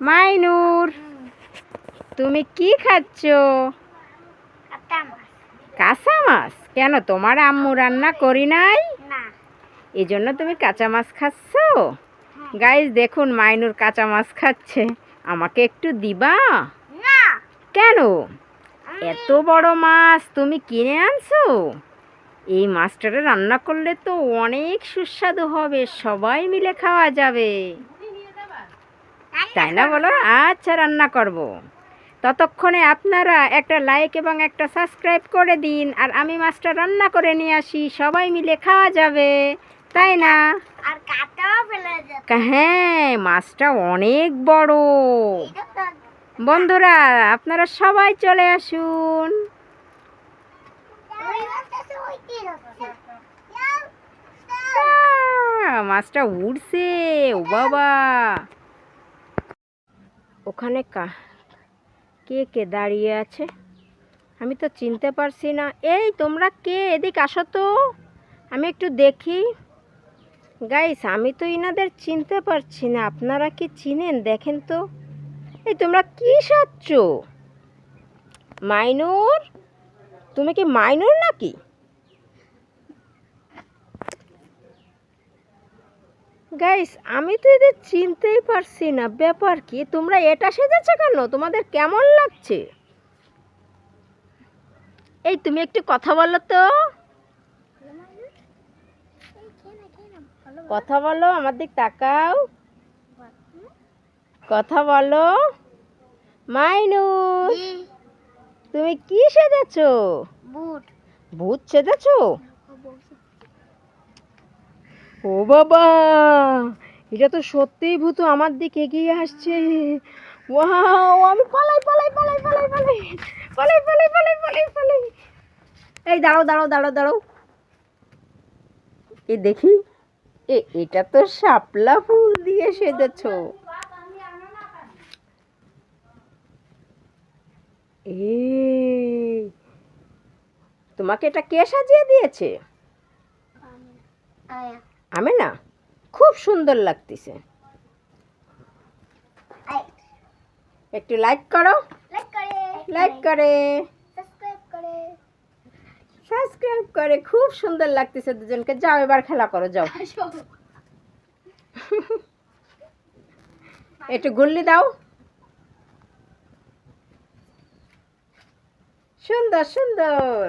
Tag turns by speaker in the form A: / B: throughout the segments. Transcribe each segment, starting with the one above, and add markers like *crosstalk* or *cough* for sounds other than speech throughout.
A: মাইনুর তুমি কি খাচ্ছ? কাঁচা মাছ। কেন তোমার আম্মু রান্না করি নাই? এই জন্য তুমি কাঁচা মাছ খাচ্ছ?
B: হ্যাঁ।
A: গাইজ দেখুন মাইনুর কাঁচা মাছ খাচ্ছে। আমাকে একটু দিবা? কেন? এত বড় মাছ তুমি কিনে আনছো? এই মাছটারে রান্না করলে তো অনেক সুস্বাদু হবে সবাই মিলে খাওয়া যাবে। তাই না বলো? আচ্ছা রান্না করব। ততক্ষণে আপনারা একটা লাইক এবং একটা সাবস্ক্রাইব করে দিন আর আমি মাছটা রান্না করে নিয়ে আসি। সবাই মিলে খাওয়া যাবে তাই না?
B: আর কাটাও ফেলে যাচ্ছে
A: হ্যাঁ মাছটা অনেক বড়। বন্ধুরা আপনারা সবাই চলে আসুন।
B: মাছটা
A: উড়ছে ও বাবা। ওখানে কা, কে কে দাঁড়িয়ে আছে? আমি তো চিনতে পারছি না। এই, তোমরা কে? এদিক আসো তো। আমি একটু দেখি। গাইস, আমি তো ইনাদের চিনতে পারছি না। আপনারা কি চিনেন? দেখেন তো। এই, তোমরা কি সাচ্ছ মাইনুর? তুমি কি মাইনুর নাকি? গাইস আমি তো এদের চিনতেই পারছি না। ব্যাপার কি? তোমরা এটা সেজেছ কেন? তোমাদের কেমন লাগছে? এই তুমি একটু কথা বলো তো। কথা বলো আমার দিক তাকাও। কথা বলো। মাইনু তুমি কি সেজেছো?
B: বুট।
A: ভূত সেজেছো? ও বাবা, এটা তো সত্যিই ভূত আমার দিকে এগিয়ে আসছে। ওয়াও, আমি পালাই পালাই পালাই পালাই পালাই পালাই পালাই পালাই পালাই পালাই। এই দাঁড়াও দাঁড়াও দাঁড়াও দাঁড়াও। এই দেখি, এ, এটা তো শাপলা ফুল দিয়ে সেজেছো। এই তোমাকে এটা কে সাজিয়ে দিয়েছে?
B: আয়া।
A: আমি না খুব সুন্দর লাগতেছে। একটু লাইক করো।
B: লাইক করে। সাবস্ক্রাইব করে।
A: খুব সুন্দর লাগতেছে দুজনকে। যাও এবার খেলা করো যাও। *laughs* একটু গুল্লি দাও। সুন্দর সুন্দর।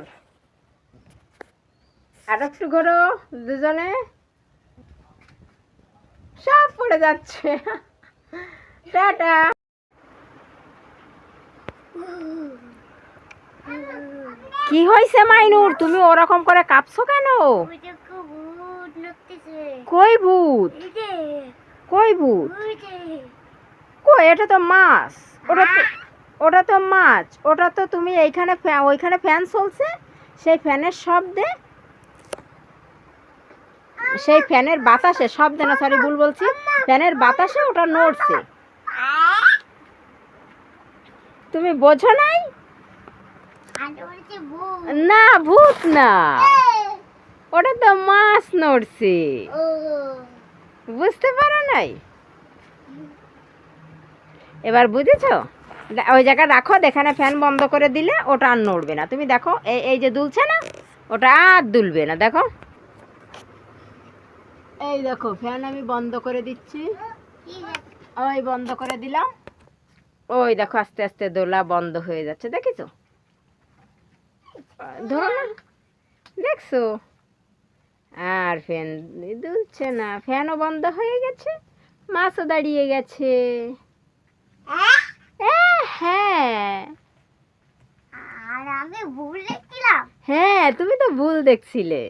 A: আর একটু ঘোরো দুজনে। পড়ে যাচ্ছে। টাটা। কি হয়েছে মাইনুর? তুমি ওরকম করে কাঁপছো কেন? কই ভূত? কই ভূত? কই? এটা তো মাছ। ওটা তো ওটা তো মাছ। ওটা তো তুমি এইখানে ওইখানে ফ্যান চলছে। সেই ফ্যানের শব্দে সেই ফ্যানের বাতাসে শব্দে না সরি ভুল বলছি, ফ্যানের বাতাসে ওটা নড়ছে। তুমি বোঝো নাই? না, ভূত না। ওটা তো মাছ নড়ছে। বুঝতে পারো নাই? এবার বুঝেছ? ওই জায়গায় রাখো এখানে ফ্যান বন্ধ করে দিলে ওটা আর নড়বে না। তুমি দেখো এই যে দুলছে না, ওটা আর দুলবে না, দেখো। এই দেখো ফ্যান আমি বন্ধ করে দিচ্ছি। ওই বন্ধ করে দিলাম। ওই দেখো আস্তে আস্তে দোলা বন্ধ হয়ে যাচ্ছে দেখেছ? ধরো না দেখছ? আর ফ্যান দুলছে না ফ্যানও বন্ধ হয়ে গেছে মাছও দাঁড়িয়ে গেছে। হ্যাঁ।
B: আর আমি ভুল দেখছিলাম?
A: হ্যাঁ তুমি তো ভুল দেখছিলে।